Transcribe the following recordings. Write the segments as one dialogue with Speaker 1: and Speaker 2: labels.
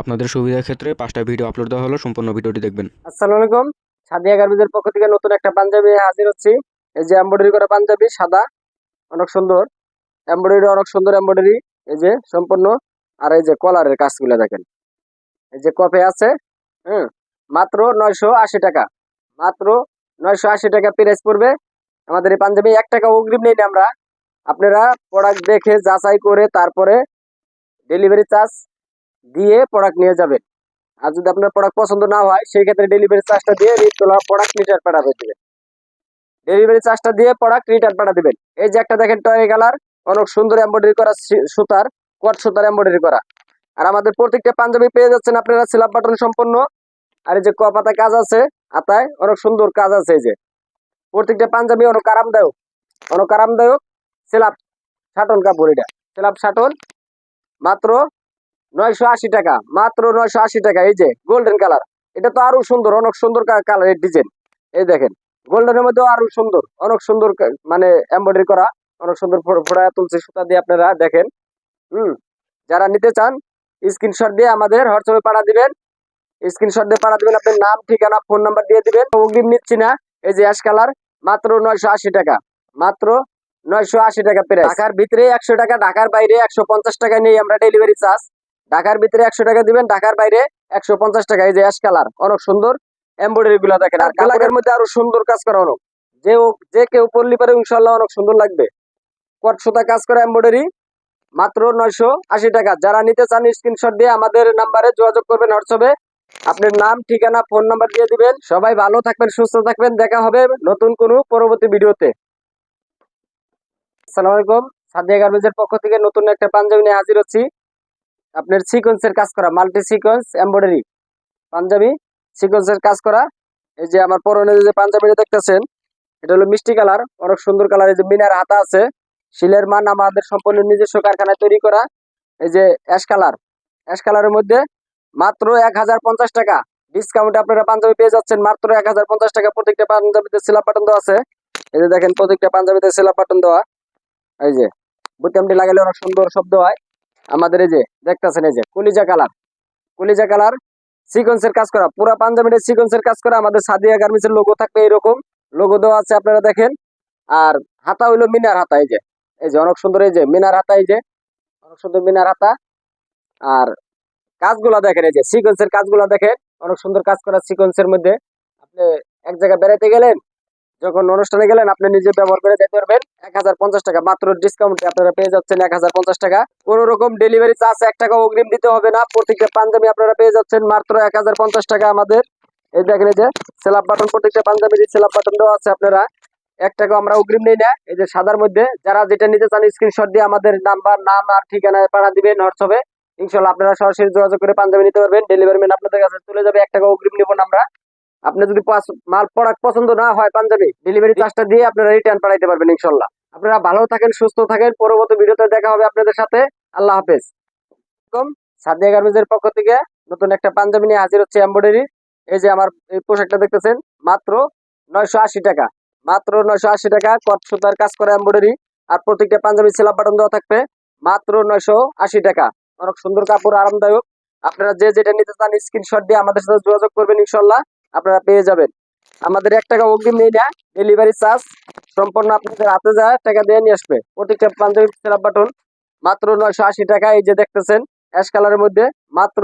Speaker 1: আপনাদের সুবিধার ক্ষেত্রে পাঁচটা ভিডিও আপলোড দেওয়া হলো, সম্পূর্ণ ভিডিওটি দেখবেন।
Speaker 2: আসসালামু আলাইকুম। সাদিয়া গার্মেন্টসের পক্ষ থেকে নতুন একটা পাঞ্জাবি হাজির হচ্ছি। এই যে এমব্রয়ডারি করা পাঞ্জাবি, সাদা, অনেক সুন্দর। এমব্রয়ডারি অনেক সুন্দর এমব্রয়ডারি এই যে সম্পূর্ণ। আর এই যে কলারের কাজগুলো দেখেন। এই যে কপে আছে, হুম, মাত্র নয়শো আশি টাকা। মাত্র নয়শো আশি টাকা প্রাইস পড়বে। আমাদের এই পাঞ্জাবি এক টাকা অগ্রিম নেই আমরা। আপনারা প্রোডাক্ট দেখে যাচাই করে তারপরে ডেলিভারি চার্জ দিয়ে প্রোডাক্ট নিয়ে যাবেন। আর যদি আপনার প্রোডাক্ট পছন্দ না হয়, সেই ক্ষেত্রে ডেলিভারি চার্জটা দিয়ে তোলা প্রোডাক্ট রিটার্ন পাঠাবে দিবেন। ডেলিভারি চার্জটা দিয়ে প্রোডাক্ট রিটার্ন পাঠা দিবেন। এই যে একটা দেখেন টয় কালার অনেক সুন্দর এমব্রয়ডারি করা সুতার, কট সুতার এমব্রয়ডারি করা। আর আমাদের প্রত্যেকটা পাঞ্জাবি পেয়ে যাচ্ছেন আপনারা সিলাপ বাটন সম্পন্ন। আর এই যে ক পাতায় কাজ আছে আতায় অনেক সুন্দর কাজ আছে এই যে। প্রত্যেকটা পাঞ্জাবি অনেক আরামদায়ক অনেক আরামদায়ক। সিলাপ শাটন কাপড় এটা। সিলাপ শাটন মাত্র নয়শো আশি টাকা, মাত্র নয়শো আশি টাকা, এই যে গোল্ডেন কালার এটা তো আরও সুন্দর, অনেক সুন্দর কালারের ডিজাইন এই দেখেন গোল্ডেনের মধ্যে আরও সুন্দর, অনেক সুন্দর মানে এমব্রয়ডারি করা, অনেক সুন্দর ফোড়া তুলছে সুতা দিয়ে আপনারা দেখেন। হুম, যারা নিতে চান স্ক্রিনশট দিয়ে আমাদের হোয়াটসঅ্যাপে পাঠা দিবেন। স্ক্রিনশট দিয়ে পাঠা দিবেন, আপনার নাম, ঠিকানা ফোন নাম্বার দিয়ে দিবেন। অগ্রিম নিচ্ছি না, এই যে অ্যাশ কালার মাত্র নয়শো আশি টাকা, মাত্র নয়শো আশি টাকা প্রাইস ঢাকার ভিতরে একশো টাকা, ঢাকার বাইরে একশো পঞ্চাশ টাকা নিয়ে আমরা ডেলিভারি চার্জ ঢাকার ভিতরে একশো টাকা দিবেন ঢাকার বাইরে একশো পঞ্চাশ টাকা। এই যে অ্যাশ কালার অনেক সুন্দর। এমব্রয়ডারি গুলা দেখেন আর কালারের মধ্যে আরও সুন্দর কাজ করা অনেক। যে যে কেউ পড়লি পারে ইনশাল্লাহ অনেক সুন্দর লাগবে। কট সুতা কাজ করা এমব্রয়ডারি মাত্র নয়শো আশি টাকা। যারা নিতে চান স্ক্রিনশট দিয়ে আমাদের নাম্বারে যোগাযোগ করবেন হোয়াটসঅ্যাপে। আপনার নাম ঠিকানা ফোন নাম্বার দিয়ে দিবেন। সবাই ভালো থাকবেন সুস্থ থাকবেন। দেখা হবে নতুন কোনো পরবর্তী ভিডিওতে। আসসালামু আলাইকুম। সাদিয়া গার্মেন্টসের পক্ষ থেকে নতুন একটা পাঞ্জাবি নিয়ে হাজির হচ্ছি। আপনার সিকোয়েন্সের কাজ করা মাল্টি সিকোয়েন্স এমব্রয়ডারি পাঞ্জাবি সিকোয়েন্সের কাজ করা। এই যে আমার পরনে যে পাঞ্জাবিটা দেখতেছেন, এটা হলো মিষ্টি কালার, অনেক সুন্দর কালার। এই যে মিনার হাতা আছে, শিলের মান আমাদের সম্পূর্ণ নিজস্ব কারখানায় তৈরি করা। এই যে অ্যাশ কালার অ্যাশ কালারের মধ্যে মাত্র এক হাজার পঞ্চাশ টাকা। ডিসকাউন্টে আপনারা পাঞ্জাবি পেয়ে যাচ্ছেন, মাত্র এক হাজার পঞ্চাশ টাকা। প্রত্যেকটা পাঞ্জাবিতে সিলাপ বাটন দেওয়া আছে। এই যে দেখেন, প্রত্যেকটা পাঞ্জাবিতে সিলাপ বাটন দেওয়া। এই যে বুটামটি লাগালে অনেক সুন্দর শব্দ হয়। আমাদের এই যে দেখতেছেন, এই যে কলিজা কালার। কলিজা কালার সিকোয়েন্সের কাজ করা, পুরা পাঞ্জাবিতে সিকোয়েন্সের কাজ করা, আমাদের সাদিয়া গার্মেন্টসের লোগো থাকবে এরকম। লোগো দেওয়া আছে আপনারা দেখেন। আর হাতা হইল মিনার হাতা, এই যে এই যে অনেক সুন্দর, এই যে মিনার হাতা, এই যে, অনেক সুন্দর মিনার হাতা। আর কাজগুলা দেখেন, এই যে সিকোয়েন্সের কাজগুলা দেখেন। অনেক সুন্দর কাজ করা সিকোয়েন্সের মধ্যে। আপনি এক জায়গায় বেড়াতে গেলেন যখন অনুষ্ঠানে গেলেন, আপনি নিজে ব্যবহার করে যেতে পারবেন, এক হাজার পঞ্চাশ টাকা। মাত্র ডিসকাউন্টে আপনারা পেয়ে যাচ্ছেন এক হাজার পঞ্চাশ টাকা। কোন রকম ডেলিভারি চার্জ এক টাকা অগ্রিম দিতে হবে না। প্রত্যেকটা পাঞ্জাবি আপনারা পেয়ে যাচ্ছেন মাত্র এক হাজার পঞ্চাশ টাকা আমাদের। এই দেখেন যে সেলাপ বাটন প্রত্যেকটা পাঞ্জাবির সেলাপ বাটন দেওয়া আছে আপনারা। এক টাকা আমরা অগ্রিম নেই না। এই যে সাদার মধ্যে যারা যেটা নিতে চান স্ক্রিনশট দিয়ে আমাদের নাম্বার নাম আর ঠিকানায় পাঠা দিবেন হোয়াটসঅ্যাপে। ইনশাল্লাহ আপনারা সরাসরি যোগাযোগ করে পাঞ্জাবি নিতে পারবেন। ডেলিভারি ম্যান আপনাদের কাছে চলে যাবে। এক টাকা অগ্রিম নেব না আমরা। আপনি যদি মাল প্রোডাক্ট পছন্দ না হয় পাঞ্জাবি ডেলিভারি চার্জটা দিয়ে আপনারা রিটার্ন পাঠাইতে পারবেন ইনশাল্লাহ। আপনারা ভালো থাকেন, সুস্থ থাকেন। পরবর্তী ভিডিওতে দেখা হবে আপনাদের সাথে। আল্লাহ হাফেজ। সাদিয়া গার্মেন্টসের পক্ষ থেকে নতুন একটা পাঞ্জাবি নিয়ে হাজির হচ্ছে এমব্রয়ডারি। এই যে আমার এই পোশাকটা দেখতেছেন, মাত্র নয়শো আশি টাকা। মাত্র নয়শো আশি টাকা, কট সুতার কাজ করা এমব্রয়ডারি। আর প্রত্যেকটা পাঞ্জাবি সেলাপ বাটন দেওয়া থাকবে, মাত্র নয়শো আশি টাকা। অনেক সুন্দর কাপড়, আরামদায়ক। আপনারা যে যেটা নিতে চান স্ক্রিনশট দিয়ে আমাদের সাথে যোগাযোগ করবেন ইনশাল্লাহ। আপনারা পেয়ে যাবেন। আমাদের এক টাকা অগ্রিম নেই না। ডেলিভারি চার্জ সম্পূর্ণ আপনাদের হাতে যায় টাকা দিয়ে নিয়ে আসবে। প্রত্যেকটা পাঞ্জাবি সেলাপ বাটন মাত্র নয়শো আশি টাকা। এই যে দেখতেছেন অ্যাশ কালারের মধ্যে মাত্র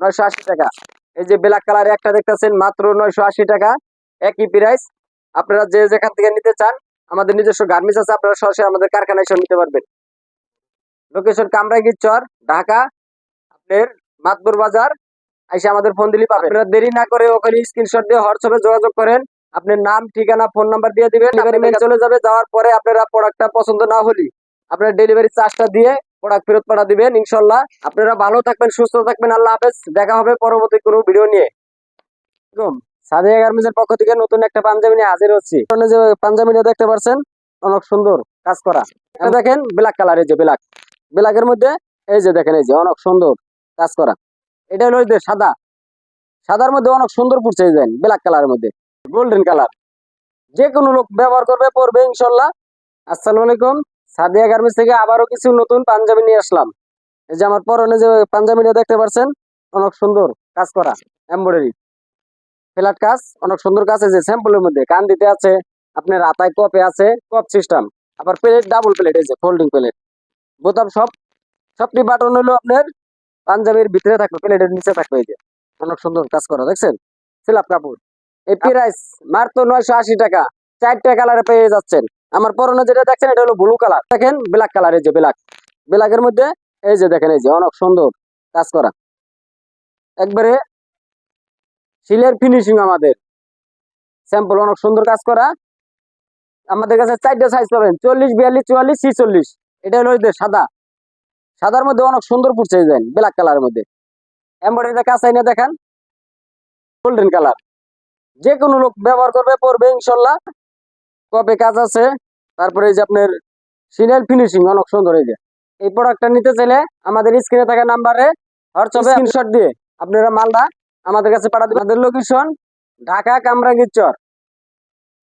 Speaker 2: নয়শো আশি টাকা। এই যে ব্ল্যাক কালারে একটা দেখতেছেন, মাত্র নয়শো আশি টাকা। একই প্রাইস আপনারা যে যেখান থেকে নিতে চান, আমাদের নিজস্ব গার্মেন্টস আছে, আপনারা সরাসরি আমাদের কারখানায় এসে নিতে পারবেন। লোকেশন কামরাঙ্গীর চর ঢাকা, আপনার মাতবুর বাজার এসে আমাদের ফোন দিলেই পাবেন আপনারা দেরি না করে ওখানে স্ক্রিনশট দিয়ে হোয়াটসঅ্যাপে যোগাযোগ করেন। আপনার নাম ঠিকানা ফোন নাম্বার দিয়ে দিবেন। ডেলিভারি চলে যাবে যাওয়ার পরে আপনারা প্রোডাক্টটা পছন্দ না হলে আপনারা ডেলিভারি চার্জটা দিয়ে প্রোডাক্ট ফেরত পাঠা দিবেন ইনশাল্লাহ। আপনারা ভালো থাকবেন সুস্থ থাকবেন আল্লাহ হাফেজ। দেখা হবে পরবর্তী কোনো ভিডিও নিয়ে। সাদিয়া গার্মেন্টসের পক্ষ থেকে নতুন একটা পাঞ্জাবি নিয়ে হাজির হচ্ছি। যে পাঞ্জাবিটা দেখতে পাচ্ছেন অনেক সুন্দর কাজ করা। এটা দেখেন ব্ল্যাক কালার এই যে ব্ল্যাক ব্ল্যাকের মধ্যে এই যে দেখেন এই যে অনেক সুন্দর কাজ করা। এটা হলো সাদা। সাদার মধ্যে অনেক সুন্দর পড়ছে এই ব্ল্যাক কালারের মধ্যে। গোল্ডেন কালার যে কোনো লোক ব্যবহার করবে, পরবে, ইনশাল্লাহ। আসসালামু আলাইকুম। সাদিয়া গার্মেন্টস থেকে আবারও কিছু নতুন পাঞ্জাবি নিয়ে আসলাম। এই যে আমার পরনে যে পাঞ্জাবিটা দেখতে পাচ্ছেন, অনেক সুন্দর কাজ করা এমব্রয়ডারি ফ্ল্যাট কাজ, অনেক সুন্দর কাজ আছে স্যাম্পলের মধ্যে। কান দিতে আছে, আপনার আতায় কপে আছে, কপ সিস্টেম আবার প্লেট ডাবল প্লেট এই যে ফোল্ডিং প্লেট বোতাম সব, সবটি বাটন হলো আপনার পাঞ্জাবির ভিতরে থাকবে প্লেটের নিচে থাকবে এই যে। অনেক সুন্দর কাজ করা দেখছেন? সিলাপ কাপড়। এই প্রাইস মাত্র নয়শো আশি টাকা। চারটা কালারে পেয়ে যাচ্ছেন। আমার পরনে যেটা দেখছেন এটা হলো ব্লু কালার দেখেন ব্ল্যাক কালার এই যে ব্ল্যাক ব্ল্যাকের মধ্যে এই যে দেখেন এই যে অনেক সুন্দর কাজ করা। একবারে সিলের ফিনিশিং আমাদের। স্যাম্পল অনেক সুন্দর কাজ করা। আমাদের কাছে চারটা সাইজ পাবেন চল্লিশ বিয়াল্লিশ চুয়াল্লিশ ছিচল্লিশ। এটা হলো যে সাদা। সাদার মধ্যে অনেক সুন্দর পড়ছে ডিজাইন ব্ল্যাক কালারের মধ্যে। এমব্রয়ডারিটা কাজ আইনে দেখান গোল্ডেন কালার যে কোনো লোক ব্যবহার করবে, পরবে ইনশাল্লাহ। কপে কাজ আছে, তারপরে এই যে আপনার সিনাইল ফিনিশিং অনেক সুন্দর এই যে। এই প্রোডাক্টটা নিতে চাইলে আমাদের স্ক্রিনে থাকা নাম্বারে হোয়াটসঅ্যাপে স্ক্রিনশট দিয়ে আপনারা মালটা আমাদের কাছে পাঠাতে আমাদের location Dhaka Kamrangirchar.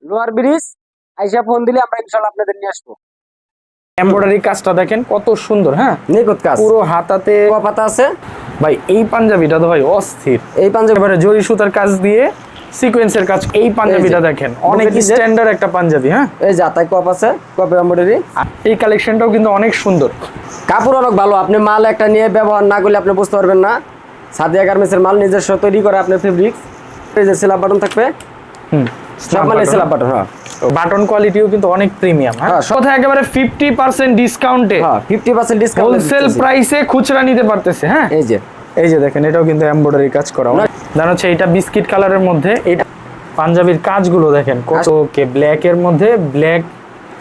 Speaker 2: Lower bridge, আইসা ফোন দিলে আমরা ইনশাল্লাহ আপনাদের নিয়ে আসব।
Speaker 3: এমব্রয়ডারি কাজটা দেখেন কত সুন্দর হ্যাঁ?
Speaker 2: নিখুঁত কাজ।
Speaker 3: পুরো হাতাতে
Speaker 2: পাতা আছে।
Speaker 3: ভাই এই পাঞ্জাবিটা তো ভাই অস্থির।
Speaker 2: এই পাঞ্জাবি
Speaker 3: জরি সুতার কাজ দিয়ে সিকোয়েন্সের কাজ এই পাঞ্জাবিটা দেখেন। অনেক স্ট্যান্ডার্ড একটা পাঞ্জাবি হ্যাঁ?
Speaker 2: এই যে আতায় কপ আছে কপে এমব্রয়ডারি।
Speaker 3: এই কালেকশনটাও কিন্তু অনেক সুন্দর।
Speaker 2: কাপড় অনেক ভালো আপনি মাল একটা নিয়ে ব্যবহার না করলে আপনি বুঝতে পারবেন না। সাদিয়া গার্মেন্টসের মাল নিজস্ব তৈরি করে আপনার ফেব্রিক্স এই যে সিলাপ বাটন থাকবে।
Speaker 3: হুম
Speaker 2: সব সিলাপ বাটন হ্যাঁ।
Speaker 3: বাটন কোয়ালিটিও কিন্তু অনেক প্রিমিয়াম হ্যাঁ?
Speaker 2: হ্যাঁ,
Speaker 3: কথা একেবারে ফিফটি পার্সেন্ট ডিসকাউন্টে
Speaker 2: হ্যাঁ ফিফটি পার্সেন্ট ডিসকাউন্ট
Speaker 3: হোলসেল প্রাইসে খুচরা নিতে পারতেছে হ্যাঁ?
Speaker 2: এই যে।
Speaker 3: এই যে দেখেন এটাও কিন্তু এমব্রয়ডারি কাজ করা। জানো হচ্ছে এটা বিস্কিট কালারের মধ্যে এটা পাঞ্জাবির কাজগুলো দেখেন কত কে ব্ল্যাক এর মধ্যে ব্ল্যাক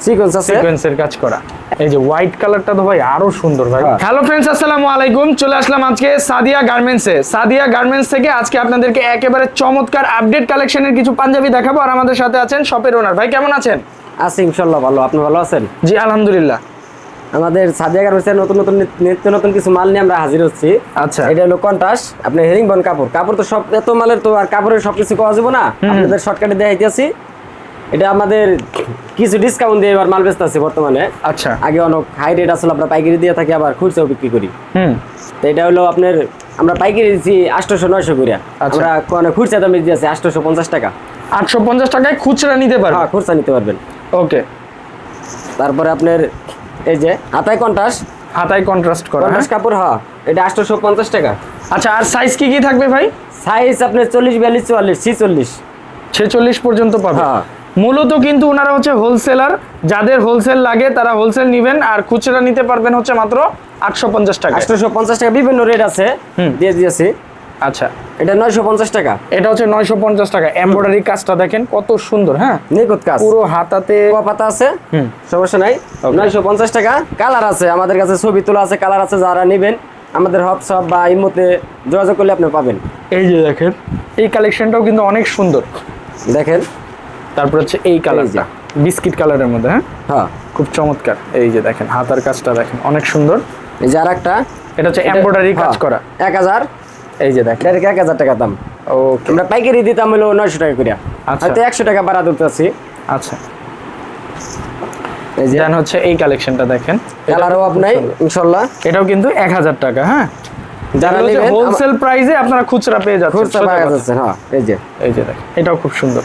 Speaker 2: সিকোয়েন্স আছে?
Speaker 3: সিকোয়েন্সের কাজ করা। এই যে হোয়াইট কালারটা তো ভাই আরও সুন্দর ভাই।
Speaker 2: হ্যাঁ।
Speaker 3: হ্যালো ফ্রেন্ডস আসসালামু আলাইকুম। চলে আসলাম আজকে সাদিয়া গার্মেন্টসে সাদিয়া গার্মেন্টস থেকে আজকে আপনাদেরকে একেবারে চমৎকার আপডেট কালেকশনের কিছু পাঞ্জাবি দেখাবো আর আমাদের সাথে আছেন শপের ওনার ভাই কেমন আছেন?
Speaker 2: আছি ইনশাল্লাহ ভালো। আপনি ভালো আছেন?
Speaker 3: জি আলহামদুলিল্লাহ।
Speaker 2: আমাদের সাদিয়া গার্মেন্টসের নতুন নতুন নিত্য নতুন কিছু মাল নিয়ে আমরা হাজির হচ্ছি।
Speaker 3: আচ্ছা।
Speaker 2: এটা হলো কন্টাস আপনার হেরিং বন কাপড়। কাপড় তো সব এত মালের তো আর কাপড়ের সব কিছু পাওয়া যাবে না। আপনাদের শর্টকাটে দেখাইতেছি। এটা আমাদের কিছু ডিসকাউন্ট দিয়ে এবার মাল বেচতে আছে বর্তমানে।
Speaker 3: আচ্ছা।
Speaker 2: আগে অনেক হাই রেট আসলে আমরা পাইকারি দিয়ে থাকি আবার খুচরাও বিক্রি করি।
Speaker 3: হুম।
Speaker 2: তো এটা হলো আপনার আমরা পাইকারি দিচ্ছি আটশোশো নয়শো করে
Speaker 3: আচ্ছা।
Speaker 2: আমরা কোনো খুচরা দামে দিয়েছি আটশোশো পঞ্চাশ টাকা।
Speaker 3: আটশো পঞ্চাশ টাকায় খুচরা নিতে পারবে?
Speaker 2: হ্যাঁ খুচরা নিতে পারবেন।
Speaker 3: ওকে।
Speaker 2: তারপরে আপনার এই যে হাতায় কন্ট্রাস্ট
Speaker 3: হাতায় কন্ট্রাস্ট করা হ্যাঁ?
Speaker 2: কন্টাস কাপড় হ্যাঁ এটা আটশোশো পঞ্চাশ টাকা।
Speaker 3: আচ্ছা আর সাইজ কি কি থাকবে ভাই?
Speaker 2: সাইজ আপনার চল্লিশ বিয়াল্লিশ চুয়াল্লিশ ছিচল্লিশ।
Speaker 3: ছেচল্লিশ পর্যন্ত পাবে।
Speaker 2: হ্যাঁ।
Speaker 3: মূলত কিন্তু ওনারা হচ্ছে হোলসেলার যাদের হোলসেল লাগে তারা হোলসেল নিবেন আর খুচরা নিতে পারবেন হচ্ছে মাত্র আটশো পঞ্চাশ টাকা
Speaker 2: আটশোশো পঞ্চাশ টাকা বিভিন্ন রেট আছে দিয়ে দিয়েছি।
Speaker 3: আচ্ছা।
Speaker 2: এটা নয়শো পঞ্চাশ টাকা।
Speaker 3: এটা হচ্ছে নয়শো পঞ্চাশ টাকা। এমব্রয়ডারি কাজটা দেখেন কত সুন্দর হ্যাঁ?
Speaker 2: নিখুঁত কাজ।
Speaker 3: পুরো হাতাতে
Speaker 2: পাতা আছে। সমস্যা নাই। নয়শো পঞ্চাশ টাকা। কালার আছে আমাদের কাছে ছবি তোলা আছে কালার আছে যারা নেবেন আমাদের শপ বা ইমোতে যোগাযোগ করলে আপনি পাবেন।
Speaker 3: এই যে দেখেন এই কালেকশনটাও কিন্তু অনেক সুন্দর।
Speaker 2: দেখেন।
Speaker 3: তারপর হচ্ছে এই কালারটা বিস্কিট কালারের মধ্যে হ্যাঁ?
Speaker 2: হ্যাঁ।
Speaker 3: খুব চমৎকার। এই যে দেখেন হাতার কাজটা দেখেন অনেক সুন্দর।
Speaker 2: এই যে আর একটা
Speaker 3: এটা হচ্ছে এমব্রয়ডারি কাজ
Speaker 2: হ্যাঁ,
Speaker 3: করা।
Speaker 2: এক হাজার।
Speaker 3: এই যে দেখেন।
Speaker 2: এক হাজার টাকা দাম।
Speaker 3: ওকে
Speaker 2: আমরা পাইকারি দিতাম হলো নয়শো টাকা করে
Speaker 3: আচ্ছা।
Speaker 2: হয়তো একশো টাকা বাড়া দিতে আছি
Speaker 3: আচ্ছা।
Speaker 2: এই যে।
Speaker 3: হচ্ছে এই কালেকশনটা দেখেন।
Speaker 2: কালারও আপনাই ইনশাল্লাহ।
Speaker 3: এটাও কিন্তু এক হাজার টাকা হ্যাঁ?
Speaker 2: যারা নেবেন
Speaker 3: হোলসেল প্রাইসে আপনারা খুচরা পেয়ে যাচ্ছেন
Speaker 2: খুচরা
Speaker 3: সোজা
Speaker 2: পাওয়া যাচ্ছে হ্যাঁ এই যে।
Speaker 3: এই যে দেখেন এটাও খুব সুন্দর।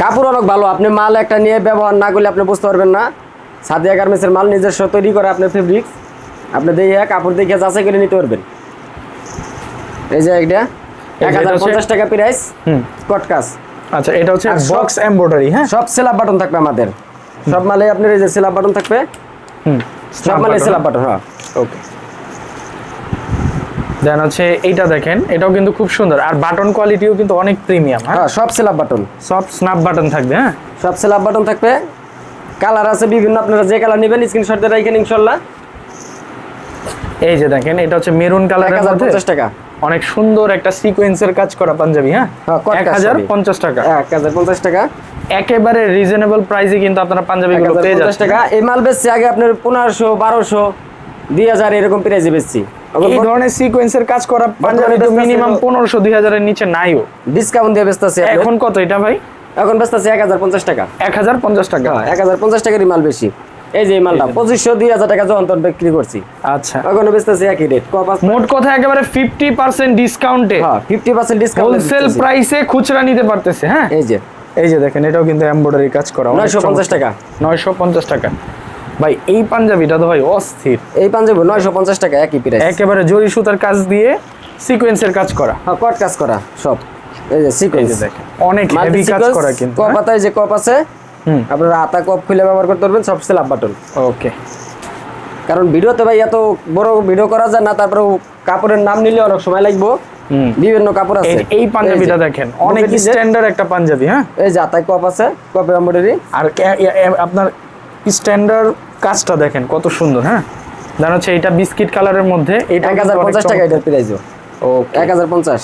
Speaker 2: কাপড় অনেক ভালো আপনি মাল একটা নিয়ে ব্যবহার না করলে আপনি বুঝতে পারবেন না। সাদিয়া গার্মেন্টসের মাল নিজস্ব তৈরি করে আপনার ফেব্রিক্স আপনি দেখে কাপড় দেখে যাচাই করে নিতে পারবেন। এই যে এটা এক হাজার পঞ্চাশ টাকা প্রাইস
Speaker 3: হুম।
Speaker 2: কটকাস
Speaker 3: আচ্ছা এটা হচ্ছে বক্স এমব্রয়ডারি হ্যাঁ?
Speaker 2: সব সেলাপ বাটন থাকবে আমাদের। সব মালে আপনার এই যে সেলাপ বাটন থাকবে।
Speaker 3: হুম।
Speaker 2: সব মালে সেলাপ বাটন হ্যাঁ।
Speaker 3: ওকে দেন হচ্ছে এইটা দেখেন এটাও কিন্তু খুব সুন্দর। আর বাটন কোয়ালিটিও কিন্তু অনেক প্রিমিয়াম হ্যাঁ?
Speaker 2: হ্যাঁ সব সেলাপ বাটন
Speaker 3: সব স্ন্যাপ বাটন থাকবে হ্যাঁ?
Speaker 2: সব সেলাপ বাটন থাকবে। কালার আছে বিভিন্ন আপনারা যে কালার নেবেন স্ক্রিনশট দিয়ে রাখেন ইনশাল্লাহ
Speaker 3: এই যে দেখেন এটা হচ্ছে মেরুন কালারের মধ্যে
Speaker 2: পঞ্চাশ টাকা।
Speaker 3: অনেক সুন্দর একটা সিকোয়েন্সের কাজ করা পাঞ্জাবি হ্যাঁ?
Speaker 2: হ্যাঁ, কটকা,
Speaker 3: এক হাজার
Speaker 2: sorry।
Speaker 3: পঞ্চাশ টাকা।
Speaker 2: এক হাজার পঞ্চাশ টাকা।
Speaker 3: একেবারে রিজনেবল প্রাইসে কিন্তু আপনারা পাঞ্জাবিগুলো পেয়ে
Speaker 2: 1050
Speaker 3: যাচ্ছেন।
Speaker 2: টাকা। এই মাল বেচছি আগে আপনার পনেরোশো বারোশো দুই হাজার এরকম প্রাইসে বেচছি।
Speaker 3: এই ধরনের সিকোয়েন্সের কাজ করা পাঞ্জাবি তো মিনিমাম
Speaker 2: হলো-
Speaker 3: পনেরোশো দুই হাজারের নিচে নাইও।
Speaker 2: ডিসকাউন্ট দিয়ে বেচতেছি এখন
Speaker 3: এখন কত এটা ভাই?
Speaker 2: এখন বেচতেছি এক হাজার পঞ্চাশ টাকা।
Speaker 3: এক হাজার পঞ্চাশ টাকা।
Speaker 2: হ্যাঁ এক হাজার পঞ্চাশ টাকারই মাল বেশি। এই যে মালটা পঁচিশশো দুই হাজার টাকা যখন তখন বিক্রি করছি।
Speaker 3: আচ্ছা।
Speaker 2: ওখানে বেচতেছি একই রেট আছে?
Speaker 3: মোট কথা একেবারে ফিফটি পার্সেন্ট ডিসকাউন্টে
Speaker 2: হ্যাঁ ফিফটি পার্সেন্ট ডিসকাউন্ট
Speaker 3: হোলসেল প্রাইসে খুচরা নিতে পারতেছে হ্যাঁ?
Speaker 2: এই যে।
Speaker 3: এই যে দেখেন এটাও কিন্তু এমব্রয়ডারি কাজ করা।
Speaker 2: নয়শো পঞ্চাশ টাকা।
Speaker 3: নয়শো পঞ্চাশ টাকা। ভাই এই পাঞ্জাবিটা তো ভাই অস্থির।
Speaker 2: এই পাঞ্জাবি নয়শো পঞ্চাশ টাকা একই প্রাইস
Speaker 3: একেবারে জরি সুতার কাজ দিয়ে সিকোয়েন্সের কাজ করা।
Speaker 2: হ্যাঁ কট কাজ করা সব। এই যে সিকোয়েন্স
Speaker 3: অনেক হেভি কাজ করা কিন্তু হ্যাঁ?
Speaker 2: কপ পাতায় যে কপ আছে আপনারা আতা কপ খুলে ব্যবহার করতে পারবেন সব সেলাপ বাটন
Speaker 3: ওকে
Speaker 2: কারণ ভিডিওতে ভাই এত বড় ভিডিও করা যায় না তারপরে কাপড়ের নাম নিলে অনেক সময় লাগবে।
Speaker 3: হুম।
Speaker 2: বিভিন্ন কাপড় আছে।
Speaker 3: এই পাঞ্জাবিটা দেখেন অনেক স্ট্যান্ডার্ড একটা পাঞ্জাবি হ্যাঁ?
Speaker 2: এই যে আতায় কপ আছে কপে এমব্রয়ডারি
Speaker 3: আর আপনার স্ট্যান্ডার্ড কাজটা দেখেন কত সুন্দর হ্যাঁ? জানো হচ্ছে এটা বিস্কিট কালারের মধ্যে এটা
Speaker 2: এক হাজার পঞ্চাশ টাকা এটার প্রাইস
Speaker 3: ওকে
Speaker 2: এক হাজার পঞ্চাশ।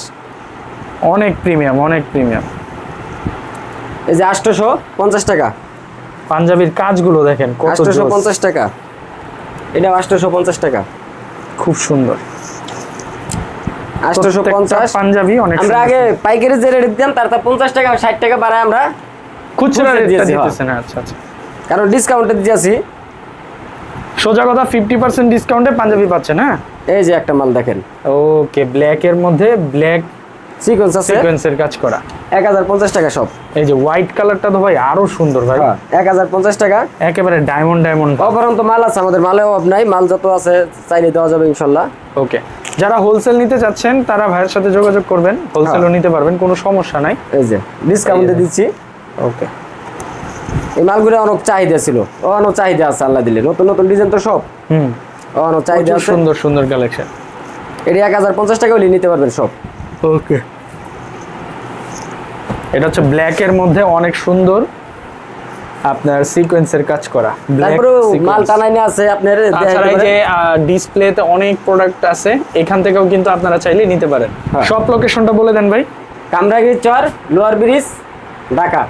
Speaker 3: অনেক প্রিমিয়াম অনেক প্রিমিয়াম।
Speaker 2: এই যে আটশোশো পঞ্চাশ টাকা।
Speaker 3: পাঞ্জাবির কাজগুলো দেখেন কত
Speaker 2: আটশোশো। পঞ্চাশ টাকা। এটা আটশোশো পঞ্চাশ টাকা।
Speaker 3: খুব সুন্দর।
Speaker 2: আটশোশো পঞ্চাশ।
Speaker 3: পাঞ্জাবি অনেক
Speaker 2: আমরা আগে পাইকারি যে রেট দিতাম তার পঞ্চাশ টাকা ষাট টাকা বাড়ায় আমরা
Speaker 3: খুচরা রেটটা
Speaker 2: দিয়েছি,
Speaker 3: আচ্ছা আচ্ছা।
Speaker 2: কারণ ডিসকাউন্টে দিয়েছি
Speaker 3: সোজা কথা ফিফটি পার্সেন্ট ডিসকাউন্টে পাঞ্জাবি পাচ্ছেন হ্যাঁ?
Speaker 2: এই যে একটা মাল দেখেন।
Speaker 3: ওকে ব্ল্যাক এর মধ্যে ব্ল্যাক
Speaker 2: সিকোয়েন্স আছে।
Speaker 3: সিকোয়েন্সের কাজ করা।
Speaker 2: এক হাজার পঞ্চাশ টাকা সব।
Speaker 3: এই যে হোয়াইট কালারটা তো ভাই আরও সুন্দর ভাই।
Speaker 2: এক হাজার পঞ্চাশ টাকা।
Speaker 3: একেবারে ডায়মন্ড ডায়মন্ড
Speaker 2: অপরন্ত মাল আছে আমাদের মালে অভাব নাই। মাল যত আছে চাইলে দেওয়া যাবে ইনশাল্লাহ।
Speaker 3: ওকে যারা হোলসেল নিতে চাচ্ছেন তারা ভাইয়ের সাথে যোগাযোগ করবেন। হোলসেলও
Speaker 2: হ্যাঁ।
Speaker 3: নিতে পারবেন কোনো সমস্যা নাই।
Speaker 2: এই যে ডিসকাউন্টে দিচ্ছি।
Speaker 3: ওকে
Speaker 2: এই মালগুলো অনেক চাহিদা ছিল। অনেক চাহিদা আছে আল্লাহ দিলে। নতুন নতুন ডিজাইন তো সব।
Speaker 3: হুম।
Speaker 2: অনেক চাহিদা আছে।
Speaker 3: সুন্দর সুন্দর কালেকশন
Speaker 2: এটি এক হাজার পঞ্চাশ টাকা হলে নিতে পারবেন সব।
Speaker 3: ওকে। এটা হচ্ছে ব্ল্যাক এর মধ্যে অনেক সুন্দর আপনার সিকোয়েন্সের কাজ করা।
Speaker 2: তারপরে মাল টানাইনে আছে আপনার
Speaker 3: এই যে ডিসপ্লেতে অনেক প্রোডাক্ট আছে এখান থেকেও কিন্তু আপনারা চাইলে নিতে পারেন।
Speaker 2: হ্যাঁ।
Speaker 3: সব লোকেশনটা বলে দেন ভাই।
Speaker 2: Kamrangirchar lower bridge Dhaka.